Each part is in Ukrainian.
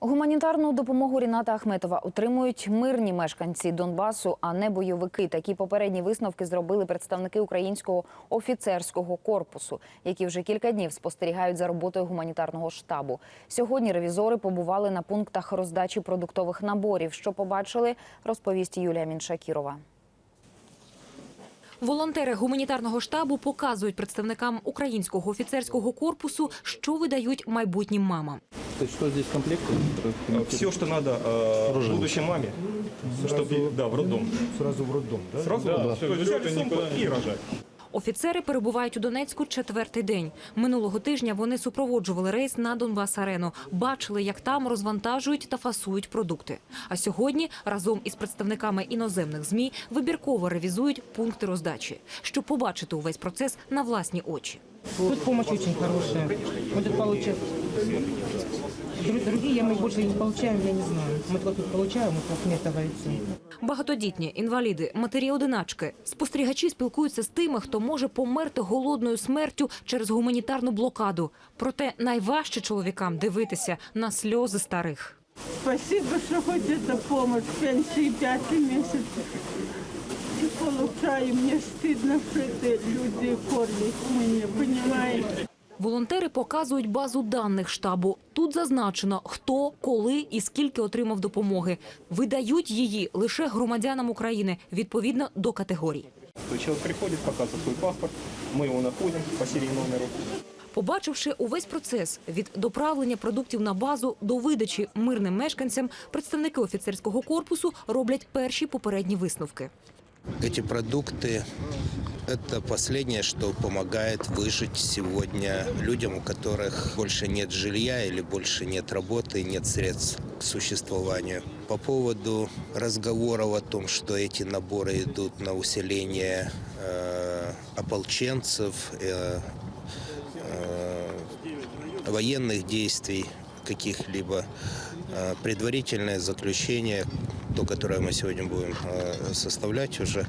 Гуманітарну допомогу Ріната Ахметова отримують мирні мешканці Донбасу, а не бойовики. Такі попередні висновки зробили представники українського офіцерського корпусу, які вже кілька днів спостерігають за роботою гуманітарного штабу. Сьогодні ревізори побували на пунктах роздачі продуктових наборів. Що побачили, розповість Юлія Міншакірова. Волонтери гуманітарного штабу показують представникам українського офіцерського корпусу, що видають майбутнім мамам. То есть что здесь в комплекте? Все, что надо э, будущей маме, чтобы да, в роддом. Сразу в роддом, да? Сразу да, все, взяли сумку и рожать. Офіцери перебувають у Донецьку четвертий день. Минулого тижня вони супроводжували рейс на Донбас Арену, бачили, як там розвантажують та фасують продукти. А сьогодні разом із представниками іноземних змі вибірково ревізують пункти роздачі, щоб побачити увесь процес на власні очі. Тут помощь очень хорошая. Мы тут получаем... Дру- Другие мы больше не получаем, я не знаю. Мы только тут получаем, мы Ахметова и все. Багатодітні, інваліди, матері-одиначки. Спостерігачі спілкуються з тими, хто може померти голодною смертю через гуманітарну блокаду. Проте найважче чоловікам дивитися на сльози старих. Спасибо, что хоть эта помощь. Пенсии пятый месяц не получаю. Мне стыдно, что это люди кормят меня, понимаете? Волонтери показують базу даних штабу. Тут зазначено, хто, коли і скільки отримав допомоги. Видають її лише громадянам України відповідно до категорій. То человек приходит, показывает свой паспорт, мы его находим по серии номеру. Побачивши увесь процес від доправлення продуктів на базу до видачі мирним мешканцям, представники офіцерського корпусу роблять перші попередні висновки. Эти продукты – это последнее, что помогает выжить сегодня людям, у которых больше нет жилья или больше нет работы, нет средств к существованию. По поводу разговоров о том, что эти наборы идут на усиление э, ополченцев, э, э, военных действий каких-либо, предварительное заключение, то, которое мы сегодня будем э, составлять уже,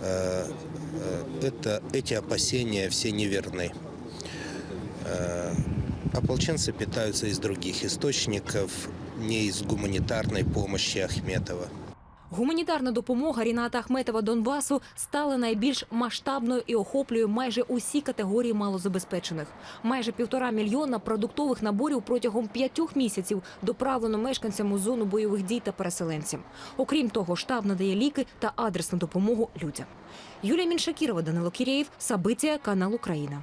э, э, это, эти опасения все неверны. Э, Ополченцы питаются из других источников, не из гуманитарной помощи Ахметова. Гуманітарна допомога Ріната Ахметова Донбасу стала найбільш масштабною і охоплює майже усі категорії малозабезпечених. Майже півтора мільйона продуктових наборів протягом п'ятьох місяців доправлено мешканцям у зону бойових дій та переселенцям. Окрім того, штаб надає ліки та адресну допомогу людям. Юлія Міншакірова, Данило Кірєєв, Сабиття, канал Україна.